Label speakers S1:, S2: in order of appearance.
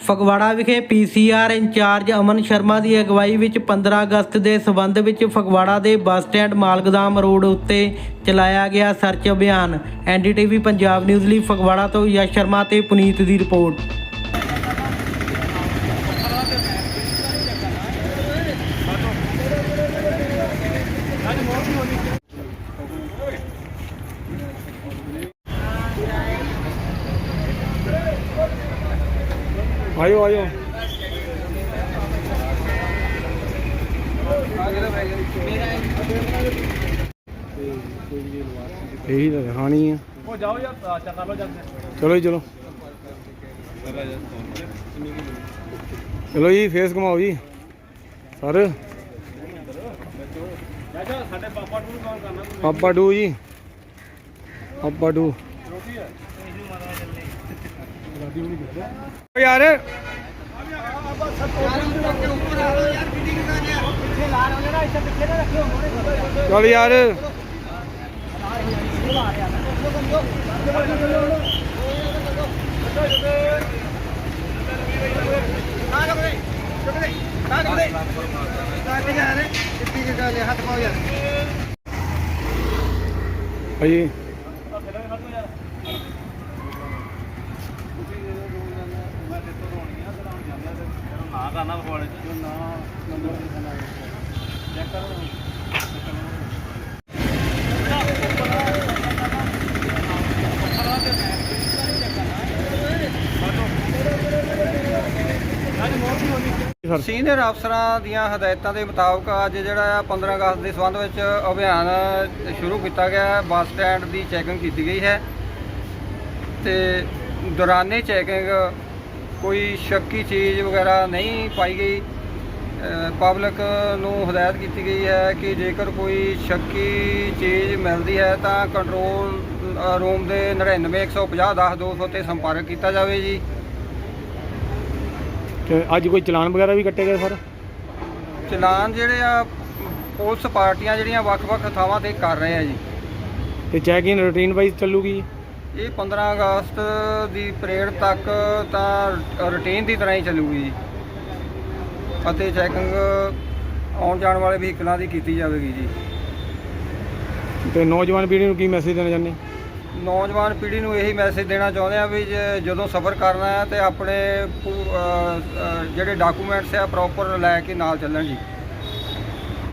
S1: ਫਗਵਾੜਾ ਵਿਖੇ PCR incharge Aman Sharma ਦੀ ਅਗਵਾਈ ਵਿੱਚ 15 ਅਗਸਤ ਦੇ ਸਬੰਧ ਵਿੱਚ ਫਗਵਾੜਾ ਦੇ ਬੱਸ ਸਟੈਂਡ ਮਾਲਗਦਾਮ ਰੋਡ ਉੱਤੇ ਚਲਾਇਆ ਗਿਆ ਸਰਚ ਅਭਿਆਨ। ਐਨਡੀਟੀਵੀ ਪੰਜਾਬ ਨਿਊਜ਼ ਲਈ ਫਗਵਾੜਾ ਤੋਂ ਯਸ਼ ਸ਼ਰਮਾ ਤੇ ਪੁਨੀਤ ਦੀ ਰਿਪੋਰਟ।
S2: ਆਇਓ ਆਇਓ। ਇਹੀ ਤਾਂ ਦਿਖਾਣੀ ਆ।
S3: ਉਹ ਜਾਓ ਯਾਰ ਚੱਕਾ ਲੋ ਜਾਂਦੇ।
S2: ਚਲੋ ਜੀ ਚਲੋ। ਚਲੋ ਜੀ ਫੇਸ ਘਮਾਓ ਜੀ। ਸਰ।
S3: ਸਾਡੇ ਪਾਪਾ ਕਰਨਾ
S2: ਡੂ ਜੀ। ਪਾਪਾ ਡੂ।
S3: ਰੋਟੀ ਹੈ
S2: ਓ ਯਾਰ। ਚਲ ਯਾਰ। ਭਾਈ
S3: ਨਾ ਕਰਨਾ ਚ ਨਾ ਨੰਬਰ ਚੈੱਕ ਕਰੋ
S4: ਸੀਨੀਅਰ ਅਫਸਰਾਂ ਦੀਆਂ ਹਦਾਇਤਾਂ ਦੇ ਮੁਤਾਬਕ ਅੱਜ ਜਿਹੜਾ ਆ 15 ਅਗਸਤ ਦੇ ਸੰਬੰਧ ਵਿੱਚ ਅਭਿਆਨ ਸ਼ੁਰੂ ਕੀਤਾ ਗਿਆ ਹੈ। ਬੱਸ ਸਟੈਂਡ ਦੀ ਚੈਕਿੰਗ ਕੀਤੀ ਗਈ ਹੈ ਤੇ ਦੌਰਾਨੇ ਚੈਕਿੰਗ ਕੋਈ ਸ਼ੱਕੀ ਚੀਜ਼ ਵਗੈਰਾ ਨਹੀਂ ਪਾਈ ਗਈ। ਪਬਲਿਕ ਨੂੰ ਹਦਾਇਤ ਕੀਤੀ ਗਈ ਹੈ ਕਿ ਜੇਕਰ ਕੋਈ ਸ਼ੱਕੀ ਚੀਜ਼ ਮਿਲਦੀ ਹੈ ਤਾਂ ਕੰਟਰੋਲ ਰੂਮ ਦੇ 99 150 10 200 ਤੇ ਸੰਪਰਕ ਕੀਤਾ ਜਾਵੇ ਜੀ।
S2: ਤੇ ਅੱਜ ਕੋਈ ਚਲਾਨ ਵਗੈਰਾ ਵੀ ਕੱਟੇ ਗਏ ਸਰ?
S4: ਚਲਾਨ ਜਿਹੜੇ ਆ ਪੁਲਿਸ ਪਾਰਟੀਆਂ ਜਿਹੜੀਆਂ ਵੱਖ-ਵੱਖ ਥਾਵਾਂ ਤੇ ਕਰ ਰਹੇ ਆ ਜੀ।
S2: ਤੇ ਚੈਕਿੰਗ ਰੂਟੀਨ ਵਾਈਜ਼ ਚੱਲੂਗੀ?
S4: ਇਹ 15 ਅਗਸਤ ਦੀ ਪਰੇਡ ਤੱਕ ਤਾਂ ਰੁਟੀਨ ਦੀ ਤਰ੍ਹਾਂ ਹੀ ਚੱਲੂਗੀ ਜੀ। ਅਤੇ ਚੈਕਿੰਗ ਆਉਣ ਜਾਣ ਵਾਲੇ ਵਹੀਕਲਾਂ ਦੀ ਕੀਤੀ ਜਾਵੇਗੀ ਜੀ।
S2: ਤੇ ਨੌਜਵਾਨ ਪੀੜ੍ਹੀ ਨੂੰ ਕੀ ਮੈਸੇਜ ਦੇਣਾ ਚਾਹੁੰਦੇ?
S4: ਨੌਜਵਾਨ ਪੀੜ੍ਹੀ ਨੂੰ ਇਹੀ ਮੈਸੇਜ ਦੇਣਾ ਚਾਹੁੰਦੇ ਆ ਵੀ ਜੇ- ਜਦੋਂ ਸਫ਼ਰ ਕਰਨਾ ਹੈ ਤੇ ਆਪਣੇ ਪੂ- ਅ, ਅ, ਜਿਹੜੇ ਡਾਕੂਮੈਂਟਸ ਆ ਪ੍ਰੋਪਰ ਲੈ ਕੇ ਨਾਲ ਚੱਲਣ ਜੀ।